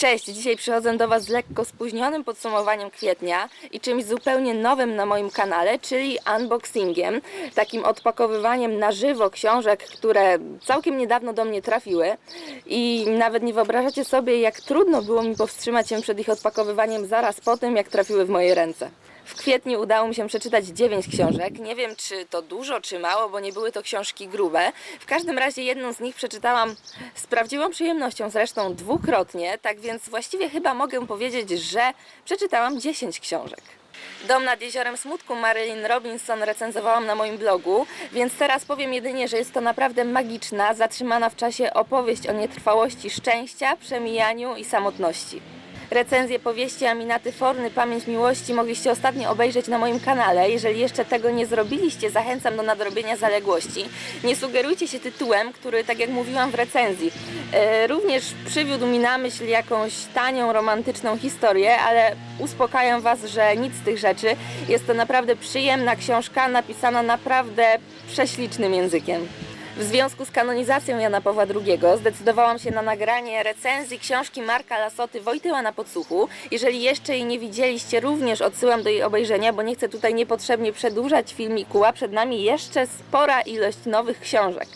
Cześć, dzisiaj przychodzę do Was z lekko spóźnionym podsumowaniem kwietnia i czymś zupełnie nowym na moim kanale, czyli unboxingiem, takim odpakowywaniem na żywo książek, które całkiem niedawno do mnie trafiły i nawet nie wyobrażacie sobie, jak trudno było mi powstrzymać się przed ich odpakowywaniem zaraz po tym, jak trafiły w moje ręce. W kwietniu udało mi się przeczytać 9 książek. Nie wiem, czy to dużo, czy mało, bo nie były to książki grube. W każdym razie jedną z nich przeczytałam z prawdziwą przyjemnością, zresztą dwukrotnie, tak więc właściwie chyba mogę powiedzieć, że przeczytałam 10 książek. Dom nad jeziorem smutku Marilyn Robinson recenzowałam na moim blogu, więc teraz powiem jedynie, że jest to naprawdę magiczna, zatrzymana w czasie opowieść o nietrwałości szczęścia, przemijaniu i samotności. Recenzję powieści Aminaty Forny Pamięć Miłości mogliście ostatnio obejrzeć na moim kanale. Jeżeli jeszcze tego nie zrobiliście, zachęcam do nadrobienia zaległości. Nie sugerujcie się tytułem, który, tak jak mówiłam w recenzji, e, również przywiódł mi na myśl jakąś tanią, romantyczną historię, ale uspokajam Was, że nic z tych rzeczy. Jest to naprawdę przyjemna książka, napisana naprawdę prześlicznym językiem. W związku z kanonizacją Jana Pawła II zdecydowałam się na nagranie recenzji książki Marka Lasoty Wojtyła na podsłuchu. Jeżeli jeszcze jej nie widzieliście, również odsyłam do jej obejrzenia, bo nie chcę tutaj niepotrzebnie przedłużać filmiku, a przed nami jeszcze spora ilość nowych książek.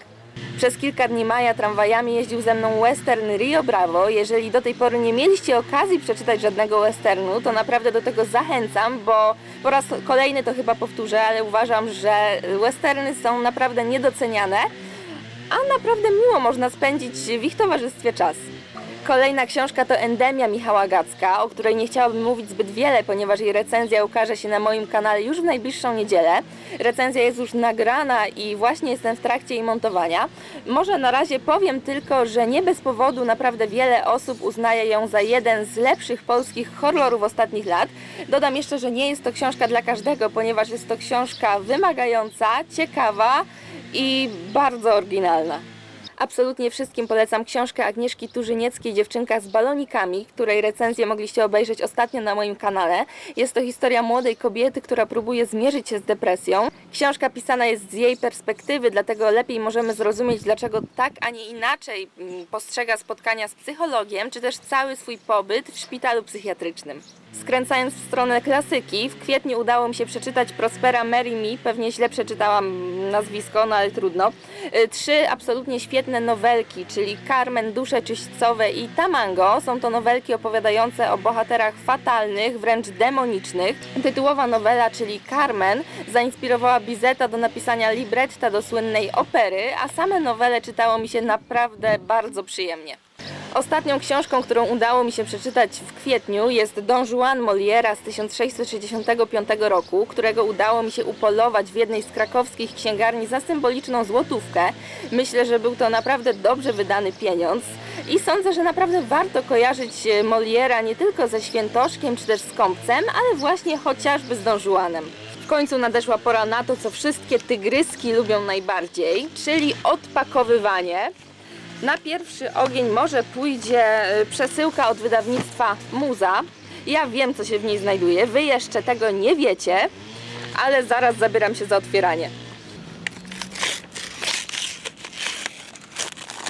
Przez kilka dni maja tramwajami jeździł ze mną western Rio Bravo. Jeżeli do tej pory nie mieliście okazji przeczytać żadnego westernu, to naprawdę do tego zachęcam, bo po raz kolejny to chyba powtórzę, ale uważam, że westerny są naprawdę niedoceniane, a naprawdę miło można spędzić w ich towarzystwie czas. Kolejna książka to Endemia Michała Gacka, o której nie chciałabym mówić zbyt wiele, ponieważ jej recenzja ukaże się na moim kanale już w najbliższą niedzielę. Recenzja jest już nagrana i właśnie jestem w trakcie jej montowania. Może na razie powiem tylko, że nie bez powodu naprawdę wiele osób uznaje ją za jeden z lepszych polskich horrorów ostatnich lat. Dodam jeszcze, że nie jest to książka dla każdego, ponieważ jest to książka wymagająca, ciekawa i bardzo oryginalna. Absolutnie wszystkim polecam książkę Agnieszki Turzynieckiej Dziewczynka z balonikami, której recenzję mogliście obejrzeć ostatnio na moim kanale. Jest to historia młodej kobiety, która próbuje zmierzyć się z depresją. Książka pisana jest z jej perspektywy, dlatego lepiej możemy zrozumieć, dlaczego tak, a nie inaczej mm, postrzega spotkania z psychologiem, czy też cały swój pobyt w szpitalu psychiatrycznym. Skręcając w stronę klasyki, w kwietniu udało mi się przeczytać Prospera Mary Me, pewnie źle przeczytałam nazwisko, no ale trudno. Y, Trzy absolutnie świetne nowelki, czyli Carmen, Dusze Czyśćcowe i Tamango. Są to nowelki opowiadające o bohaterach fatalnych, wręcz demonicznych. Tytułowa nowela, czyli Carmen, zainspirowała Bizeta do napisania libretta do słynnej opery, a same nowele czytało mi się naprawdę bardzo przyjemnie. Ostatnią książką, którą udało mi się przeczytać w kwietniu jest Don Juan Moliera z 1665 roku, którego udało mi się upolować w jednej z krakowskich księgarni za symboliczną złotówkę. Myślę, że był to naprawdę dobrze wydany pieniądz i sądzę, że naprawdę warto kojarzyć e, Moliera nie tylko ze Świętoszkiem czy też z Kąpcem, ale właśnie chociażby z Don Juanem. W końcu nadeszła pora na to, co wszystkie tygryski lubią najbardziej, czyli odpakowywanie. Na pierwszy ogień może pójdzie y, przesyłka od wydawnictwa Muza. Ja wiem, co się w niej znajduje. Wy jeszcze tego nie wiecie, ale zaraz zabieram się za otwieranie.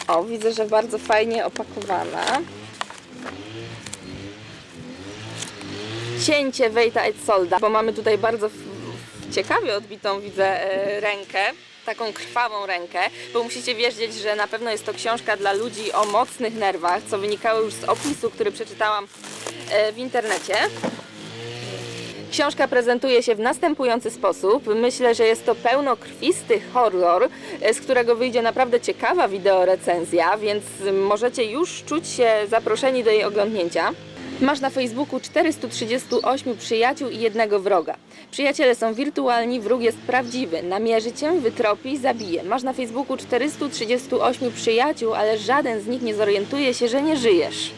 O, widzę, że bardzo fajnie opakowana. Cięcie Wejta et Solda, bo mamy tutaj bardzo ciekawie odbitą, widzę, e, rękę, taką krwawą rękę, bo musicie wiedzieć, że na pewno jest to książka dla ludzi o mocnych nerwach, co wynikało już z opisu, który przeczytałam e, w internecie. Książka prezentuje się w następujący sposób. Myślę, że jest to pełnokrwisty horror, e, z którego wyjdzie naprawdę ciekawa wideorecenzja, więc możecie już czuć się zaproszeni do jej oglądnięcia. Masz na Facebooku 438 przyjaciół i jednego wroga. Przyjaciele są wirtualni, wróg jest prawdziwy. Namierzy cię, wytropi, zabije. Masz na Facebooku 438 przyjaciół, ale żaden z nich nie zorientuje się, że nie żyjesz.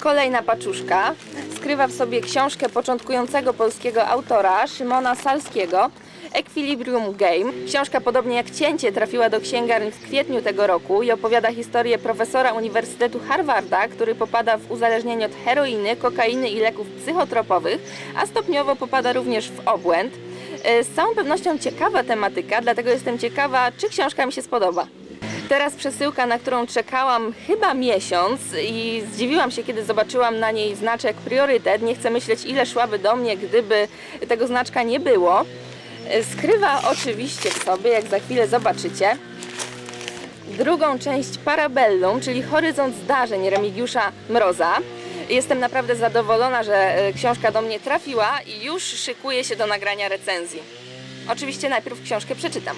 Kolejna paczuszka skrywa w sobie książkę początkującego polskiego autora Szymona Salskiego Equilibrium Game. Książka, podobnie jak Cięcie, trafiła do księgarni w kwietniu tego roku i opowiada historię profesora Uniwersytetu Harvarda, który popada w uzależnienie od heroiny, kokainy i leków psychotropowych, a stopniowo popada również w obłęd. E, Z całą pewnością ciekawa tematyka, dlatego jestem ciekawa, czy książka mi się spodoba. teraz przesyłka, na którą czekałam chyba miesiąc i zdziwiłam się, kiedy zobaczyłam na niej znaczek priorytet. Nie chcę myśleć, ile szłaby do mnie, gdyby tego znaczka nie było. Skrywa oczywiście w sobie, jak za chwilę zobaczycie, drugą część Parabellum, czyli Horyzont Zdarzeń Remigiusza Mroza. Jestem naprawdę zadowolona, że e, książka do mnie trafiła i już szykuję się do nagrania recenzji. Oczywiście najpierw książkę przeczytam.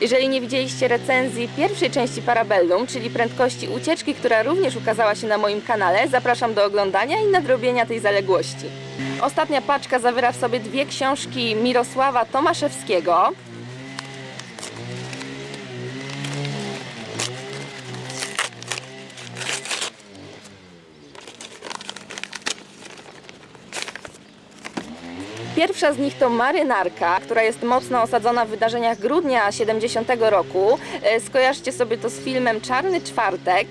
Jeżeli nie widzieliście recenzji pierwszej części Parabellum, czyli prędkości ucieczki, która również ukazała się na moim kanale, zapraszam do oglądania i nadrobienia tej zaległości. Ostatnia paczka zawiera w sobie dwie książki Mirosława Tomaszewskiego. Pierwsza z nich to Marynarka, która jest mocno osadzona w wydarzeniach grudnia 70 roku. E, Skojarzcie sobie to z filmem Czarny Czwartek.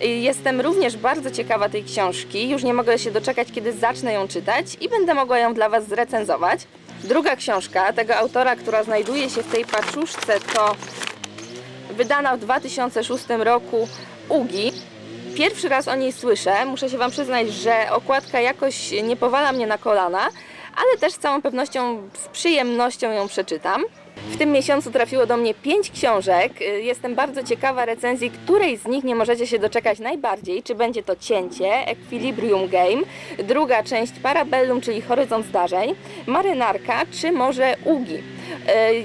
E, Jestem również bardzo ciekawa tej książki. Już nie mogę się doczekać, kiedy zacznę ją czytać i będę mogła ją dla Was zrecenzować. Druga książka tego autora, która znajduje się w tej paczuszce, to wydana w 2006 roku Ugi. Pierwszy raz o niej słyszę. Muszę się Wam przyznać, że okładka jakoś nie powala mnie na kolana, ale też z całą pewnością z przyjemnością ją przeczytam. W tym miesiącu trafiło do mnie pięć książek. Y, Jestem bardzo ciekawa recenzji, której z nich nie możecie się doczekać najbardziej. Czy będzie to Cięcie, Equilibrium Game, druga część Parabellum, czyli Horyzont Zdarzeń, Marynarka, czy może Ugi. Y,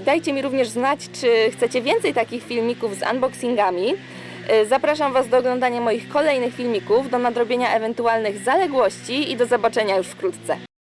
Dajcie mi również znać, czy chcecie więcej takich filmików z unboxingami. Y, Zapraszam Was do oglądania moich kolejnych filmików, do nadrobienia ewentualnych zaległości i do zobaczenia już wkrótce.